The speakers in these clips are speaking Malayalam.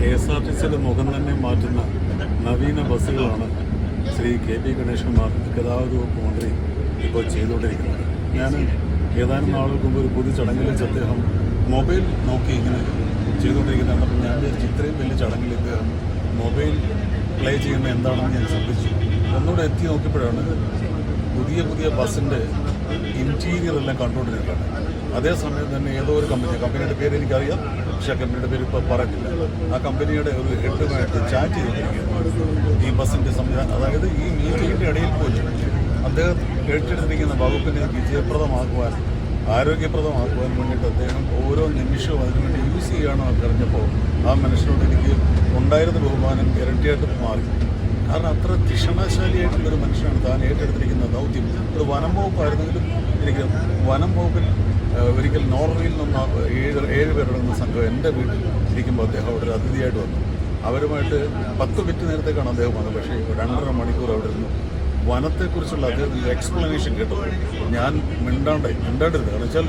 കെ എസ് ആർ ടി സിയുടെ മുഖം തന്നെ മാറ്റുന്ന നവീന ബസ്സുകളാണ് ശ്രീ കെ പി ഗണേഷ്കുമാർ ഗതാഗത വകുപ്പ് മന്ത്രി ഇപ്പോൾ ചെയ്തുകൊണ്ടിരിക്കുന്നത്. ഞാൻ ഏതാനും നാളുകൾക്ക് മുമ്പ് ഒരു പൊതു ചടങ്ങിൽ വെച്ച് അദ്ദേഹം മൊബൈൽ നോക്കി ഇങ്ങനെ ചെയ്തുകൊണ്ടിരിക്കുന്നതാണ് അപ്പം ഞാൻ വിചാരിച്ചു ഇത്രയും വലിയ ചടങ്ങിൽ ഇദ്ദേഹം മൊബൈൽ പ്ലേ ചെയ്യുന്ന എന്താണെന്ന് ഞാൻ ശ്രദ്ധിച്ചു ഒന്നുകൂടെ എത്തി നോക്കിയപ്പോഴാണ് പുതിയ പുതിയ ബസ്സിന്റെ ഇന്റീരിയർ എല്ലാം കണ്ടുകൊണ്ടിരിക്കുകയാണ് അതേസമയം തന്നെ ഏതോ ഒരു കമ്പനി കമ്പനിയുടെ പേര് എനിക്കറിയാം പക്ഷേ കമ്പനിയുടെ പേര് ഇപ്പോൾ പറഞ്ഞില്ല. ആ കമ്പനിയുടെ ഒരു ഹെഡുമായിട്ട് ചാറ്റ് ചെയ്തിരിക്കുകയാണ് ഈ ബസ്സിന്റെ സംവിധാനം അതായത് ഈ മീറ്റിങ്ങിന്റെ ഇടയിൽ പോലും അദ്ദേഹം ഏറ്റെടുത്തിരിക്കുന്ന വകുപ്പിനെ വിജയപ്രദമാക്കുവാൻ ആരോഗ്യപ്രദമാക്കുവാൻ വേണ്ടിയിട്ട് അദ്ദേഹം ഓരോ നിമിഷവും അതിനുവേണ്ടി യൂസ് ചെയ്യുകയാണോ അറിഞ്ഞപ്പോൾ ആ മനുഷ്യനോട് എനിക്ക് ഉണ്ടായിരുന്ന ബഹുമാനം ഇരട്ടിയായിട്ട് മാറി. കാരണം അത്ര തിഷണാശാലിയായിട്ടുള്ള ഒരു മനുഷ്യനാണ് താൻ ഏറ്റെടുത്തിരിക്കുന്ന ദൗത്യം. ഒരു വനം വകുപ്പായിരുന്നെങ്കിലും എനിക്ക് വനം വകുപ്പിൽ ഒരിക്കൽ നോർവേയിൽ നിന്ന് ഏഴ് ഏഴ് പേരടങ്ങുന്ന സംഘം എന്റെ വീട്ടിൽ ഇരിക്കുമ്പോൾ അദ്ദേഹം അവിടെ ഒരു അതിഥിയായിട്ട് വന്നു. അവരുമായിട്ട് പത്ത് മിനിറ്റ് നേരത്തേക്കാണ് അദ്ദേഹം വന്നത്. പക്ഷേ രണ്ടര മണിക്കൂർ അവിടെ ഇരുന്നു. വനത്തെക്കുറിച്ചുള്ള അദ്ദേഹത്തിന്റെ എക്സ്പ്ലനേഷൻ കേട്ടത് ഞാൻ മിണ്ടാണ്ടേ മിണ്ടാണ്ടിരുന്നത് കാരണം വെച്ചാൽ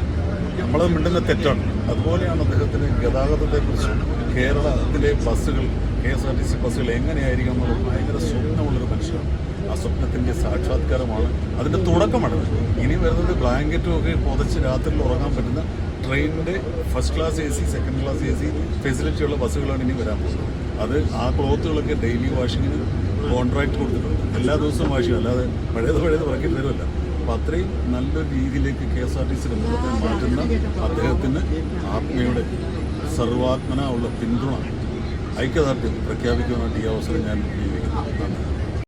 നമ്മളത് മിണ്ടുന്ന തെറ്റാണ്. അതുപോലെയാണ് അദ്ദേഹത്തിന് ഗതാഗതത്തെക്കുറിച്ച് കേരളത്തിലെ ബസ്സുകൾ K S R T C ബസ്സുകൾ എങ്ങനെയായിരിക്കും എന്നുള്ളത് ഭയങ്കര സ്വപ്നമുള്ളൊരു മനുഷ്യനാണ്. ആ സ്വപ്നത്തിന്റെ സാക്ഷാത്കാരമാണ്. അതിന്റെ തുടക്കമാണ്. ഇനി വരുന്നത് ബ്ലാങ്കറ്റും ഒക്കെ പുതച്ച് രാത്രിയിൽ ഉറങ്ങാൻ പറ്റുന്ന ട്രെയിനിന്റെ first class A C second class A C ഫെസിലിറ്റിയുള്ള ബസ്സുകളാണ് ഇനി വരാൻ പോകുന്നത്. അത് ആ ക്ലോത്തുകളൊക്കെ ഡെയിലി വാഷിങ്ങിന് കോൺട്രാക്ട് കൊടുത്തിട്ടുണ്ട്. എല്ലാ ദിവസവും വാഷിങ് അല്ലാതെ പഴയത് പഴയത് ഇറക്കി തരുമല്ല അപ്പോൾ അത്രയും നല്ലൊരു രീതിയിലേക്ക് കെ എസ് ആർ ടി സിയുടെ മുഖത്തെ മാറ്റുന്ന അദ്ദേഹത്തിന് ആത്മയുടെ സർവാത്മന ഉള്ള പിന്തുണ ഐക്യദാർഢ്യം പ്രഖ്യാപിക്കുവാനായിട്ട് ഈ അവസരം ഞാൻ ഈ